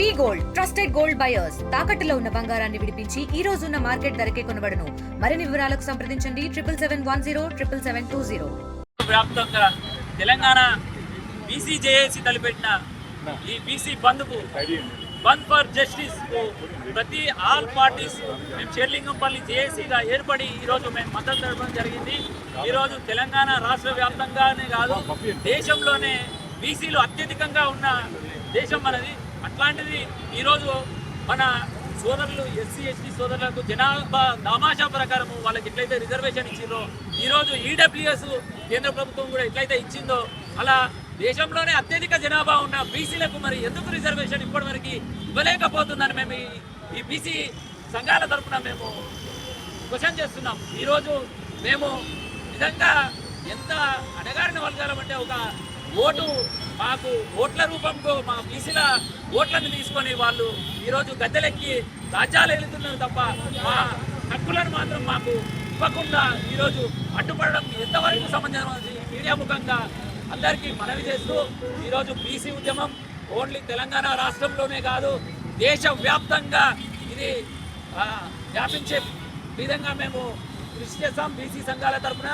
We gold trusted gold buyers. తాకట్టులో ఉన్న బంగారాన్ని విడిపించి ఈ రోజు ఉన్న మార్కెట్ ధరకే కొనబడను. మరిన్ని వివరాలకు సంప్రదించండి. Triple seven one zero triple seven two zero. వ్యాప్తంగా తెలంగాణ బీసీజేఏసీ తలపెట్టిన ఈ బీసీ బంద్కు బంద్ ఫర్ జస్టిస్కు ప్రతి ఆల్ పార్టీస్ మేము చెర్లింగంపల్లి జేఏసీగా ఏర్పడి ఈరోజు మేము మద్దతు తెలపడం జరిగింది. ఈరోజు తెలంగాణ రాష్ట్ర వ్యాప్తంగానే కాదు దేశంలోనే బీసీలు అత్యధికంగా ఉన్న దేశం మనది. అట్లాంటిది ఈరోజు మన సోదరులు ఎస్సీ ఎస్టీ సోదరులకు జనాభా దామాషా ప్రకారము వాళ్ళకి ఎట్లయితే రిజర్వేషన్ ఇచ్చిందో ఈరోజు ఈడబ్ల్యూఎస్ కేంద్ర ప్రభుత్వం కూడా ఎట్లయితే ఇచ్చిందో అలా దేశంలోనే అత్యధిక జనాభా ఉన్న బీసీలకు మరి ఎందుకు రిజర్వేషన్ ఇప్పటి వరకు ఇవ్వలేకపోతుందని మేము ఈ- బీసీ సంఘాల తరఫున మేము క్వశ్చన్ చేస్తున్నాం. ఈరోజు మేము నిజంగా ఎంత అడగారిన వర్గాలం అంటే ఒక ఓటు మాకు ఓట్ల రూపంలో మా బీసీల ఓట్లను తీసుకొని వాళ్ళు ఈరోజు గద్దెలెక్కి రాజ్యాలు వెళుతున్నారు తప్ప మా హక్కులను మాత్రం మాకు ఇవ్వకుండా ఈరోజు అడ్డుపడడం ఎంతవరకు సమంజసం మీడియా ముఖంగా అందరికీ మనవి చేస్తూ ఈరోజు బీసీ ఉద్యమం ఓన్లీ తెలంగాణ రాష్ట్రంలోనే కాదు దేశవ్యాప్తంగా ఇది వ్యాపించే విధంగా మేము కృషి చేస్తాం బీసీ సంఘాల తరఫున.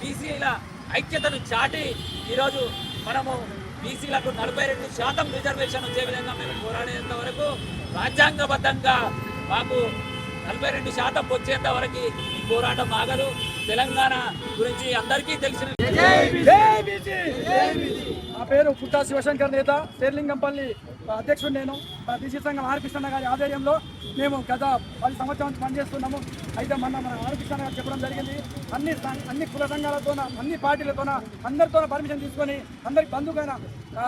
బీసీల ఐక్యతను చాటి ఈరోజు మనము బీసీలకు నలభై రెండు శాతం రిజర్వేషన్ వచ్చే విధంగా మేము పోరాడేంత వరకు రాజ్యాంగబద్ధంగా మాకు నలభై రెండు శాతం వచ్చేంత వరకు ఈ పోరాటం ఆగదు. తెలంగాణ గురించి అందరికీ తెలిసిన నా పేరు పుట్టా శివశంకర్ నేత శేర్లింగంపల్లి అధ్యక్షుడు నేను. మా సంఘం ఆర్పిస్తున్న గారి ఆధ్వర్యంలో మేము గత పది సంవత్సరాల నుంచి పనిచేస్తున్నాము. అయితే మన మన ఆర్పిస్తున్న గారు చెప్పడం జరిగింది. అన్ని అన్ని కుల సంఘాలతోన అన్ని పార్టీలతోన అందరితో పర్మిషన్ తీసుకొని అందరికి బంధుకైన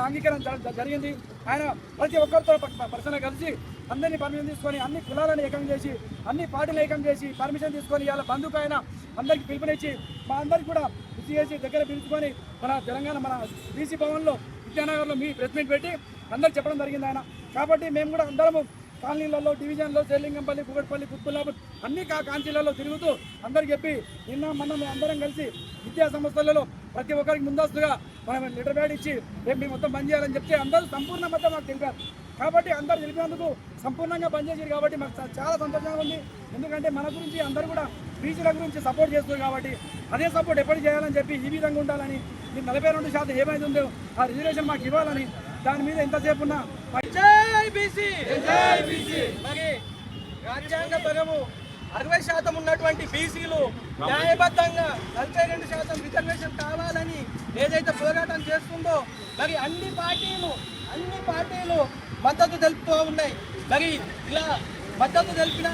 అంగీకారం జరిగింది. ఆయన ప్రతి ఒక్కరితో పర్సన్ కలిసి అందరినీ పర్మిషన్ తీసుకొని అన్ని కులాలను ఏకం చేసి అన్ని పార్టీలు ఏకం చేసి పర్మిషన్ తీసుకొని ఇవాళ బంధుకైన అందరికి పిలుపునిచ్చి మా అందరికి కూడా సిఎస్సి దగ్గర పిలుచుకొని మన తెలంగాణ మన బీసీ భవన్లో విద్యానగర్లో మీ ప్రెస్ మీట్ పెట్టి అందరికి చెప్పడం జరిగింది ఆయన. కాబట్టి మేము కూడా అందరము కాలనీలలో డివిజన్లో శేలింగంపల్లి కుగట్పల్లి పుత్తులాపూర్ అన్ని కా కాంచీలలో తిరుగుతూ అందరికి చెప్పి నిన్న మొన్న మేము అందరం కలిసి విద్యా సంస్థలలో ప్రతి ఒక్కరికి ముందస్తుగా మనం లెటర్ ప్యాడ్ ఇచ్చి రేపు మేము మొత్తం బంద్ చేయాలని చెప్తే అందరూ సంపూర్ణ మొత్తం మాకు తెలిపారు. కాబట్టి అందరు తెలిపినందుకు సంపూర్ణంగా పనిచేసారు కాబట్టి మాకు చాలా సంతోషంగా ఉంది. ఎందుకంటే మన గురించి అందరూ కూడా బీసీల గురించి సపోర్ట్ చేస్తారు కాబట్టి అదే సపోర్ట్ ఎప్పుడు చేయాలని చెప్పి ఈ విధంగా ఉండాలని ఈ నలభై రెండు శాతం ఏమైతే ఉందో ఆ రిజర్వేషన్ మాకు ఇవ్వాలని దాని మీద ఎంతసేపు ఉన్నా మరి రాజ్యాంగ పరము అరవై శాతం ఉన్నటువంటి బీసీలు న్యాయబద్ధంగా నలభై రెండు శాతం రిజర్వేషన్ కావాలని ఏదైతే పోరాటం చేస్తుందో మరి అన్ని పార్టీలు అన్ని పార్టీలు మద్దతు తెలుపుతూ ఉన్నాయి. మరి ఇలా మద్దతు తెలిపిన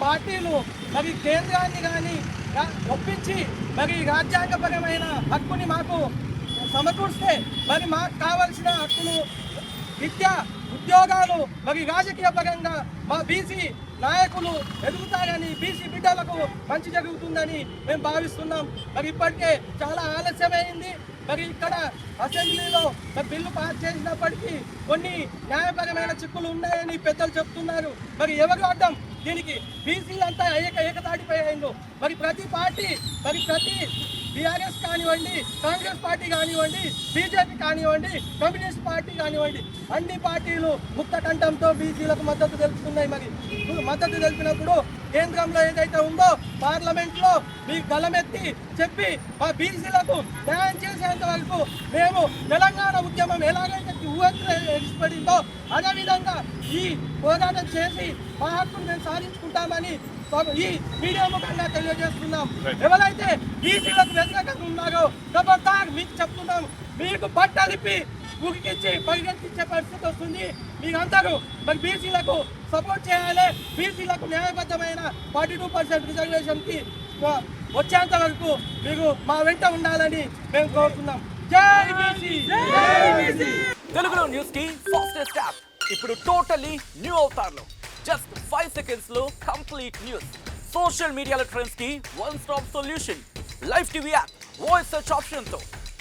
పార్టీలు మరి కేంద్రాన్ని కానీ ఒప్పించి మరి రాజ్యాంగపరమైన హక్కుని మాకు సమకూర్స్తే మరి మాకు కావలసిన హక్కులు విద్య ఉద్యోగాలు మరి రాజకీయ పరంగా మా బీసీ నాయకులు ఎదుగుతారని బీసీ బిడ్డలకు మంచి జరుగుతుందని మేము భావిస్తున్నాం. మరి ఇప్పటికే చాలా ఆలస్యమైంది. మరి ఇక్కడ అసెంబ్లీలో మరి బిల్లు పాస్ చేసినప్పటికీ కొన్ని న్యాయపరమైన చిక్కులు ఉన్నాయని పెద్దలు చెప్తున్నారు. మరి ఎవరు అడ్డం దీనికి బీసీలంతా ఏక ఏకతాటిపై అయిందో మరి ప్రతి పార్టీ మరి ప్రతి బీఆర్ఎస్ కానివ్వండి కాంగ్రెస్ పార్టీ కానివ్వండి బీజేపీ కానివ్వండి కమ్యూనిస్ట్ పార్టీ కానివ్వండి అన్ని పార్టీలు ముక్త కంఠంతో బీసీలకు మద్దతు తెలుపుతున్నాయి మరి. మద్దతు తెలిపినప్పుడు కేంద్రంలో ఏదైతే ఉందో పార్లమెంట్లో మీ గలమెత్తి చెప్పి మా బీసీలకు న్యాయం చేసేంత వరకు మేము తెలంగాణ ఉద్యమం ఎలాగైతే ఊహించబడిందో అదే విధంగా ఈ పోరాటం చేసి మా హక్కును మేము సాధించుకుంటామని ఈ మీడియా ముఖంగా తెలియజేస్తున్నాం. ఎవరైతే బీసీలకు వ్యతిరేకంగా ఉన్నారో మీకు చెప్తున్నాం మీకు బట్టలిప్పి ఉగికిచ్చి పరిగెత్తించే పరిస్థితి వస్తుంది. మీరందరూ మరి బీసీలకు సపోర్ట్ చేయాలి. బీసీలకు న్యాయబద్ధమైన ఫార్టీ టూ పర్సెంట్ రిజర్వేషన్కి వచ్చేంత వరకు మీకు మా వెంట ఉండాలని మేము కోరుతున్నాం. జై బీసీ! తెలుగులో న్యూస్కి ఫాస్టెస్ట్ యాప్ ఇప్పుడు టోటలీ న్యూ అవుతారు జస్ట్ ఫైవ్ సెకండ్స్లో complete news social media ట్రెండ్స్కి one stop solution live TV app voice search ఆప్షన్తో.